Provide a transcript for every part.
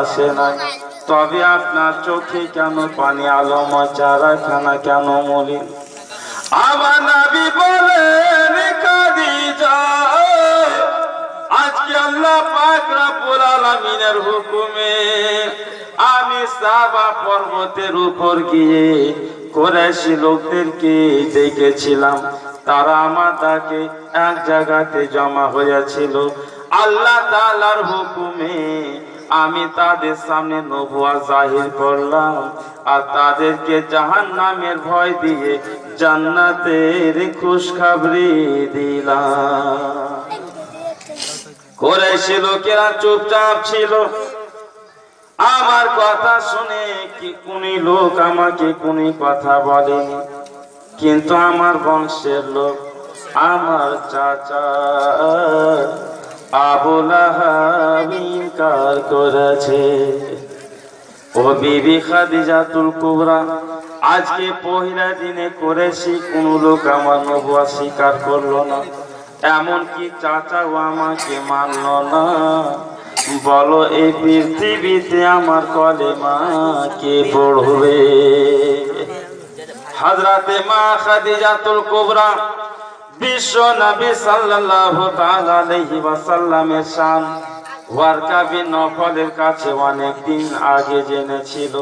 আসে নাই। তবে আপনার চোখে কেন পানি আলোময় চারাখানা কেন মলি? আমার নাবি বলেন আজকে আল্লাহ পাক রব্বুল আলামিনের হুকুমে আমি সাবা পর্বতের উপর গিয়ে কোরাইশি লোকদেরকে দেখেছিলাম। তারা আমার তাকে এক জায়গাতে জমা হয়েছিল আল্লাহ তাআলার হুকুমে আমি তাদের সামনে নবুয়া জাহির করলাম আর তাদেরকে জাহান নামের ভয় দিয়ে জান্নাতের খুশখাবরি দিলাম। করেছে লোকেরা চুপচাপ ছিল। আমার কথা শুনে কি কোনি লোক আমাকে কোনি কথা বলেনি? কিন্তু আমার বংশের লোক, আমার চাচা। আবুল ইনকার করেছে? ও বিবি খাদিজাতুল কুবরা, আজকে পহিলা দিনে করেছি কোন লোক আমার নবুয়া স্বীকার করল না। এমনকি চাচাও আমাকে মানল না। বলো, এই পৃথিবীতে আমার কলেমা কে পড়বে? হাজরাতে মা খাদিজাতুল কুবরা বিশ্ব নবী সাল্লাল্লাহু তাআলা আলাইহি ওয়াসাল্লামের শান। ওয়ারকা বিন নফলের কাছে অনেক দিন আগে জেনেছিল।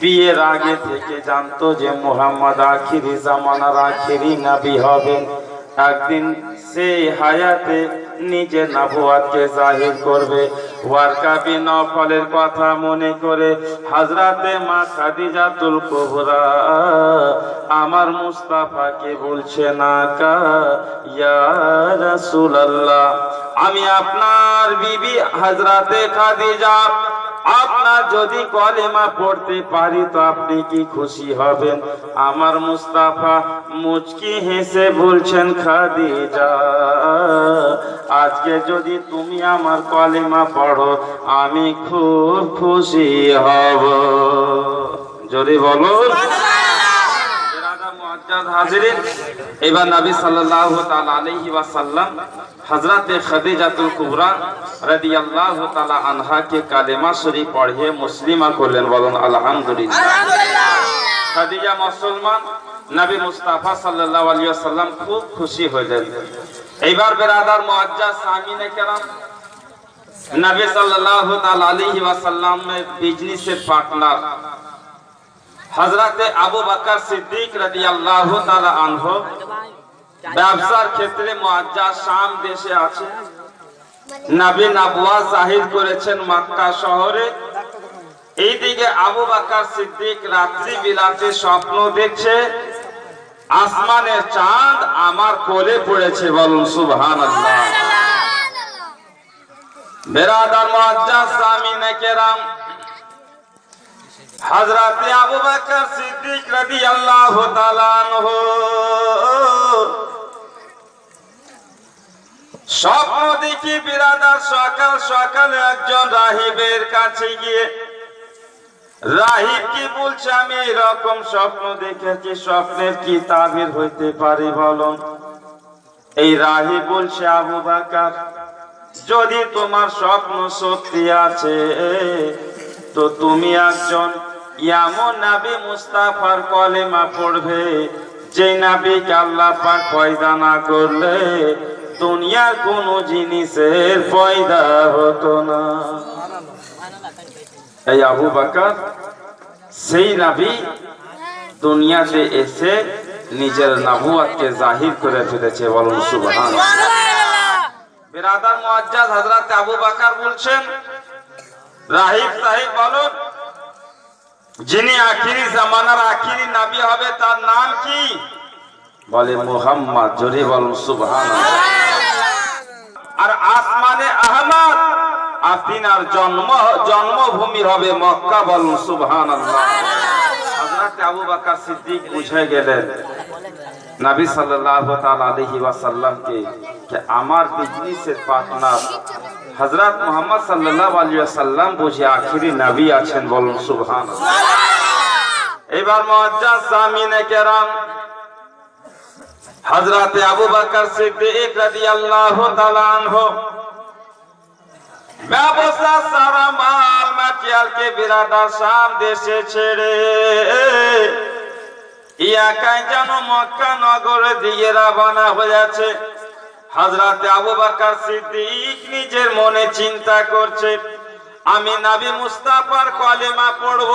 বিয়ের আগে থেকে জানতো যে মুহাম্মদ আখিরি জামানার আখিরি নবী হবেন। একদিন সেই হায়াতে নিজের নাবুয়াতকে জাহির করবে। ওয়ারকা বিন কথা মনে করে হাজরাতে মা খাদিজাতুল কুবরা, আমার মুস্তাফাকে বলছে না কা ইয়া রাসূলুল্লাহ, আমি আপনার বিবি হাজরাতে খাদিজা। আপনার যদি কলেমা পড়তে পারি তো আপনি কি খুশি হবেন? আমার মুস্তাফা মুচকি হেসে বলছেন, খাদিজা, আজকে যদি তুমি আমার কলেমা পড়ো, আমি খুব খুশি হব। যদি বলো। হাজিরিন। এবার নবী সাল্লাল্লাহু তাআলা আলাইহি ওয়াসাল্লাম হযরতে খাদিজাতুল কুবরা রাদিয়াল্লাহু তাআলা আনহাকে কালেমা শরীফ পড়িয়ে মুসলিমা করলেন বলুন আলহামদুলিল্লাহ। খাদিজা মুসলমান নবী মুস্তাফা সাল্লাল্লাহু আলাইহি ওয়াসাল্লাম খুব খুশি হলেন। এইবার বেরাদার মুআজ্জাজ সামিনে কেরাম নবী সাল্লাল্লাহু তাআলা আলাইহি ওয়াসাল্লামের বিজনেসের পার্টনার হজরতে আবু বাকর সিদ্দিক রাদিয়াল্লাহু তাআলা আনহু ব্যবসার ক্ষেত্রে মুআজ্জাজ শাম দেশে আছে। নবী নবুয়া জাহির করেছেন মক্কা শহরে। এইদিকে আবু বাকর সিদ্দিক রাত্রি বিলাতে স্বপ্ন দেখছে আসমানের চাঁদ আমার কোলে পড়েছে বলুন সুবহানাল্লাহ। বেরাদার মুআজ্জাজ সামিনে কেরাম হজরতে আবু বকর সিদ্দিক রাদিয়াল্লাহু তাআলা আনহু। স্বপ্ন দেখি বিরাদার সকাল সকালে একজন রাহিবের কাছে গিয়ে, রাহিব কি বলছে, আমি এরকম স্বপ্ন দেখেছি, স্বপ্নের কি তাবির হইতে পারে বলুন? এই রাহিব বলছে, আবু বাকার, যদি তোমার স্বপ্ন সত্যি আছে, তো তুমি একজন এমন নাবি মুস্তাফার কলেমা পড়বে যে নাবিকে আল্লাহ পাক পয়দা না করলে দুনিয়ার কোন জিনিসের পয়দা হতো না। এই আবু বাকার, সেই নাবি দুনিয়াতে এসে নিজের নাবুয়াতকে জাহির করে ফেলেছে, বলুন সুবহান বিরাদার মুআজ্জাজ হযরত আবু বকর বলছেন, রাহিব সাহেব বলুন যিনি আখিরি জামানার আখিরি নাবি হবে তার নাম কি? বলে মোহাম্মদ জোরে বলুন সুবহানাল্লাহ। আর আসমানে আহমদ আপিনার জন্ম জন্মভূমি হবে মক্কা বলুন সুবহানাল্লাহ। হযরত আবু বকর সিদ্দিক বুঝে গেলেন নবী সাল্লাল্লাহু তাআলা আলাইহি ওয়াসাল্লামকে যে আমার বিজনেসের পার্টনার হযরত মুহাম্মদ সাল্লাল্লাহু আলাইহি ওয়াসাল্লাম বুঝে আখেরি নবী আছেন বলুন সুবহানাল্লাহ। এবার মুআজ্জাজ সামিনে কেরাম হযরত আবু বকর সিদ্দিক রাদিয়াল্লাহু তাআলা আনহু ব্যবসা সারা মাল মাটিয়ালকে বিরাদার সাম দেশে ছেড়ে ইয়াকাই যেন মক্কা নগর দিয়ে রাবানা হয়েছে। হাজরাতে আবু বাকার সিদ্দিক নিজের মনে চিন্তা করছে, আমি নাবি মুস্তাফার কলেমা পড়ব।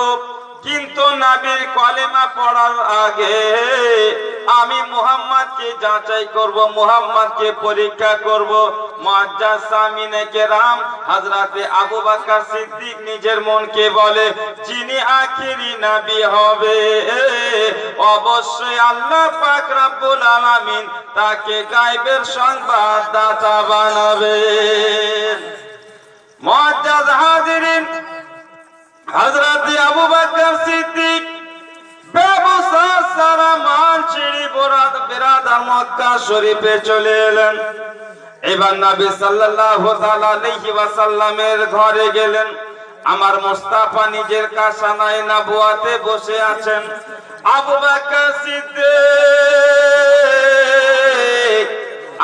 কিন্তু নাবির কলেমা পড়ার আগে আমি মুহাম্মদকে যাচাই করব, মুহাম্মদকে পরীক্ষা করব। মুআজ্জাজ সামিনে কেরাম হযরতে আবু বকর সিদ্দিক নিজের মনকে বলে, যিনি আখেরি নবী হবে, অবশ্যই আল্লাহ পাক রব্বুল আলামিন তাকে গায়বের সংবাদদাতা বানাবেন। মুআজ্জাজ হাজিরিন হযরত আবু বকর সিদ্দিক ব্যবসা সারা মাল ছিড়ি বরাদ বিরাদা মক্কা শরীফে চলে এলেন। এবার নবী সাল্লাল্লাহু আলাইহি ওয়াসাল্লামের ঘরে গেলেন। আমার মুস্তাফা নিজের কাসানায় নবুয়াতে বসে আছেন। আবু বকর সিদ্দিক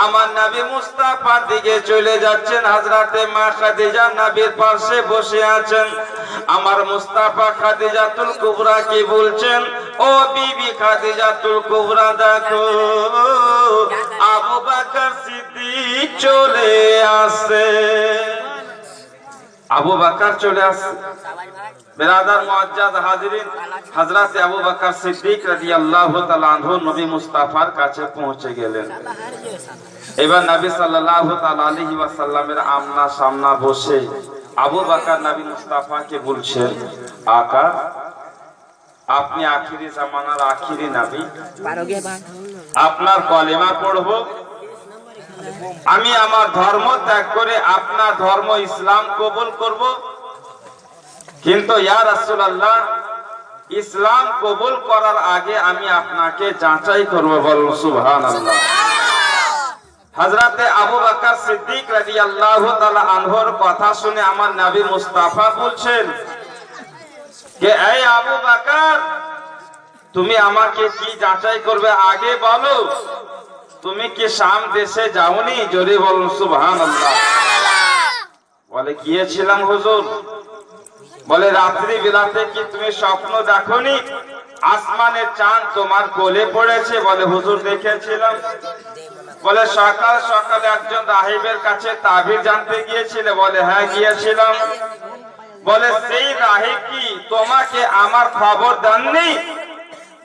আমার নাবি মুস্তাফার দিকে চলে যাচ্ছেন, হাজরাতে মা খাদিজা নাবির পাশে বসে আছেন। আমার মুস্তাফা খাদিজাতুল কুবরা কি বলছেন? ও বিবি খাদিজাতুল কুবরা, দেখো, আবু বাকর সিদ্দিক চলে আসে আবু বকর চলে আসে বেরাদার মুআজ্জাজ হাজিরিন হযরত আবু বকর সিদ্দিক রাদিয়াল্লাহু তাআলা আনহু নবী মুস্তাফার কাছে পৌঁছে গেলেন। এবার নবী সাল্লাল্লাহু তাআলা আলাইহি ওয়াসাল্লামের আমনা সামনা বসে আবু বকর নবী মুস্তাফাকে বলছেন আকা আপনি আখিরি জামানার আখিরি নবী। আপনার কলেমা পড়ব আমি আমার ধর্ম ত্যাগ করে আপনার ধর্ম ইসলাম কবুল করব। কিন্তু ইয়া রাসূলুল্লাহ ইসলাম কবুল করার আগে আমি আপনাকে যাচাই করব বলুন সুবহানাল্লাহ। হযরতে আবু বকর সিদ্দিক রাদিয়াল্লাহু তাআলা আনহুর কথা শুনে আমার নবী মুস্তাফা বলছেন যে এই আবু বকর তুমি আমাকে কি যাচাই করবে আগে বলো? তুমি কি শাম দেশে যাওনি? জোরে বলুন সুবহানাল্লাহ। বলে গিয়েছিলাম হুজুর। বলে রাত্রি বিলাতে কি তুমি স্বপ্ন দেখনি? আসমানের চাঁদ তোমার কোলে পড়েছে। বলে হুজুর দেখেছিলাম। বলে সকাল সকালে একজন রাহিবের কাছে তাবির জানতে গিয়েছিলে। বলে হ্যাঁ গিয়েছিলাম। বলে সেই রাহিব কি? তোমাকে আমার খবর দেননি?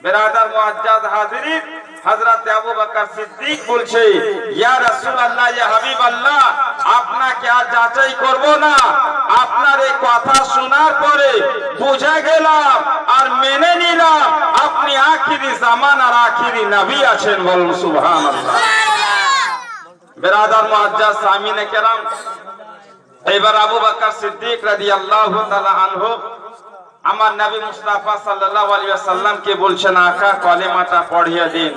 বেরাদার মুআজ্জাজ হাজিরিন আবু বকর সিদ্দিক বলছে, ইয়া রাসূলুল্লাহ, ইয়া হাবিবাল্লাহ, আপনাকে আর যাচাই করব না। আপনার এই কথা শোনার পরে বুঝে গেলাম আর মেনে নিলাম, আপনি আখিরি জামানার আখিরি নবী আছেন বলুন, সুবহানাল্লাহ। বেরাদার মুআজ্জাজ সামিনে কেরাম, এবার আবু বকর সিদ্দিক রাদিয়াল্লাহু তাআলা আনহু আমার নবী মুস্তাফা সাল্লাল্লাহু আলাইহি ওয়াসাল্লামকে বলছেন আকা কলেমাটা পড়িয়ে দিন।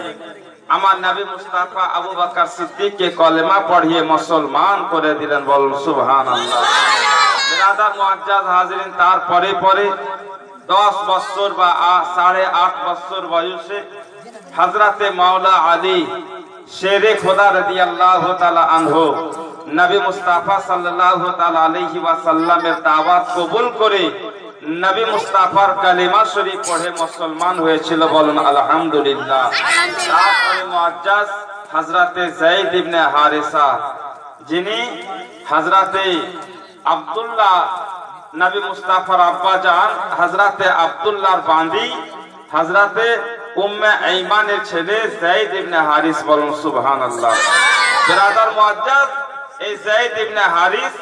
আমার নবী মুস্তাফা আবু বকর সিদ্দিককে কলেমা পড়িয়ে মুসলমান করে দিলেন বলুন সুবহানাল্লাহ। বিরাদার মুআজ্জাজ হাজিরিন তারপরে পরে 10 বছর বা আ- সাড়ে আট বছর বয়সে হযরতে মাওলা আলী শেরে খোদা রাদিয়াল্লাহু তাআলা আনহু নবী মুস্তাফা সাল্লাল্লাহু তাআলা আলাইহি ওয়াসাল্লামের দাওয়াত কবুল করে নবী মুস্তাফার কালিমা শরীফ পড়ে মুসলমান হয়েছিল বলুন আলহামদুলিল্লাহ। তারপরে মুআজ্জাজ হযরতে যায়েদ ইবনে হারিসা যিনি হযরতে আব্দুল্লাহ নবী মুস্তাফার আব্বা জান হযরতে আব্দুল্লাহর বাঁধি হযরতে উম্মে আইমানের ছেলে যায়েদ ইবনে হারিস বলুন সুবহানাল্লাহ। বিরাদার মুআজ্জাজ এই যায়েদ ইবনে হারিস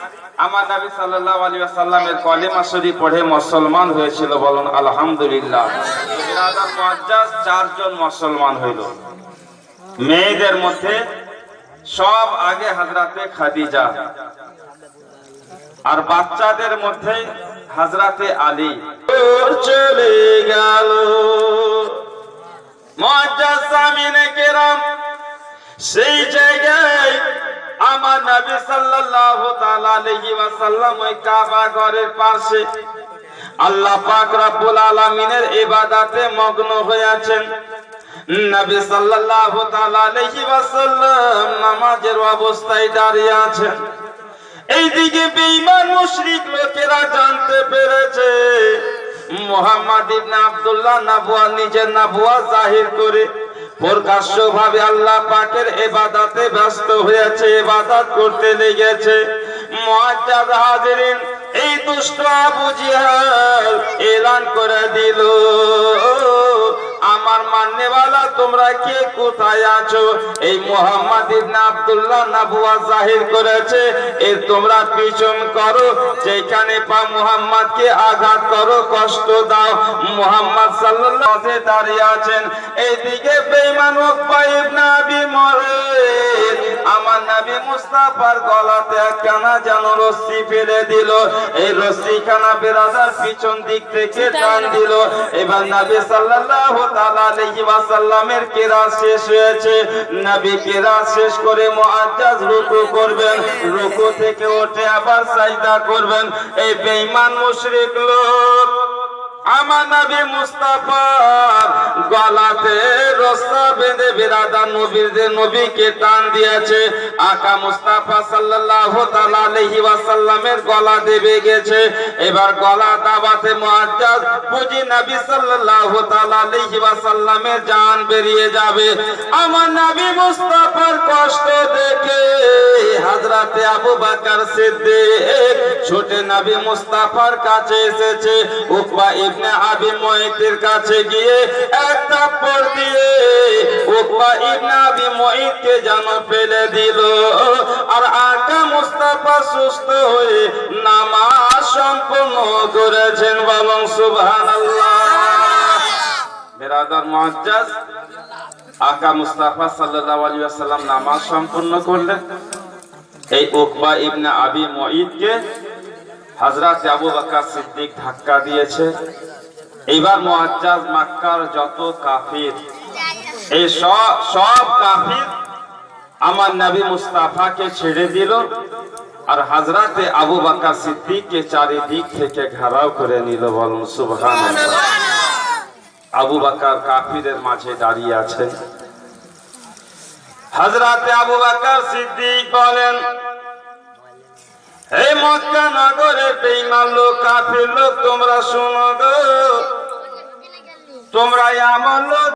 আমার নবী সাল্লাল্লাহু আলাইহি ওয়াসাল্লামের কলেমা শরীফ পড়ে মুসলমান হয়েছিল বলুন আলহামদুলিল্লাহ। মুআজ্জাজ চারজন মুসলমান হইল। মেয়েদের মধ্যে সব আগে হযরতে খাদিজা। আর বাচ্চাদের মধ্যে হাজরাতে আলী। চলে গেল। মজ্জাসামিনে কেরাম, সেই জায়গায় আমার নবী সাল্লাল্লাহু তাআলা আলাইহি ওয়াসাল্লাম ওই কাবা ঘরের পাশে আল্লাহ পাক রব্বুল আলামিনের ইবাদতে মগ্ন হয়ে আছেন নবী সাল্লাল্লাহু তাআলা আলাইহি ওয়াসাল্লাম নামাজের অবস্থায় দাঁড়িয়ে আছেন। এইদিকে বেঈমান মুশরিক লোকেরা জানতে পেরেছে, মোহাম্মদ ইবনে আব্দুল্লাহ নাবুয়া নিজের নাবুয়া জাহির করে প্রকাশ্য ভাবে আল্লাহ পাকের এবাদাতে ব্যস্ত হয়েছে, এবাদাত করতে লেগেছে। মুআজ্জাজ হাজিরিন, এই দুষ্ট আবু জিহাল এলান করে দিল। আমার মান্যওয়ালা, তোমরা কে? কোথায় আছো? এই মোহাম্মদ ইবনে আব্দুল্লাহ নাবুয়া জাহির করেছে, এ তোমরা পিছন করো, যেখানে পা মুহাম্মদকে আঘাত করো, কষ্ট দাও। মোহাম্মদ সাল্লাল্লাহু আলাইহি দাঁড়িয়ে আছেন। এইদিকে বেঈমান উকবা ইবনে আবি মুরাইদ আমার নবী মুস্তাফার গলাতে একখানা যেন রশ্মি ফেলে দিল। এই রশ্মি খানা বেরাদার পিছন দিক থেকে টান দিল। এবার নবী সাল্লাল্লাহু তাআলা আলাইহি ওয়াসাল্লামের কেরাত শেষ হয়েছে। নবী কেরাত শেষ করে মুআজ্জাজ রুকু করবেন। রুকু থেকে উঠে আবার সাজদা করবেন। এই বেঈমান মুশরিক লোক। আমার নবী মুস্তাফা গলাতে রস্তা বেঁধে বেরাদা নবীর যে নবীকে টান দিয়েছে, আকা মুস্তাফা সাল্লাল্লাহু তাআলা আলাইহি ওয়াসাল্লামের গলা দেবে গেছে। এবার গলা দাবাতে মুআজ্জাজ বুঝি নবী সাল্লাল্লাহু তাআলা আলাইহি ওয়াসাল্লামের জান বেরিয়ে যাবে। আমার নবী মুস্তাফার হযরতে আবু বকর সিদ্দিক, ছোটে নবী মুস্তাফার কাছে এসেছে। উকবা ইবনে আবি মুঈতের কাছে গিয়ে এক থাপ্পড় দিয়ে উকবা ইবনে আবি মুঈতকে যেন ফেলে দিল। আর আকা মুস্তাফা সুস্থ হয়ে নামাজ সম্পূর্ণ করেছেন বলুন সুবহানাল্লাহ। বেরাদার মুআজ্জাজ আকা মুস্তাফা সাল্লাল্লাহু আলাইহি ওয়াসাল্লাম নামাজ সম্পূর্ণ করলেন। এই উকবা ইবনে আবি মুঈদকে হযরত আবু বকর সিদ্দিক ধাক্কা দিয়েছে। এবার মুআজ্জাজ মক্কার যত কাফির, এই সব সব কাফির আমার নবী মুস্তাফাকে ছেড়ে দিল আর হযরতে আবু বকর সিদ্দিককে চারিদিক থেকে ঘেরাও করে নিল বলুন, সুবহানাল্লাহ। আবু বকর কাফিরের মাঝে দাঁড়িয়ে আছেন। হযরতে আবু বকর সিদ্দিক বলেন, হে মক্কা নগরে বেঈমান লোক, কাফির লোক, তোমরা শুনো গো। তোমরা এমন লোক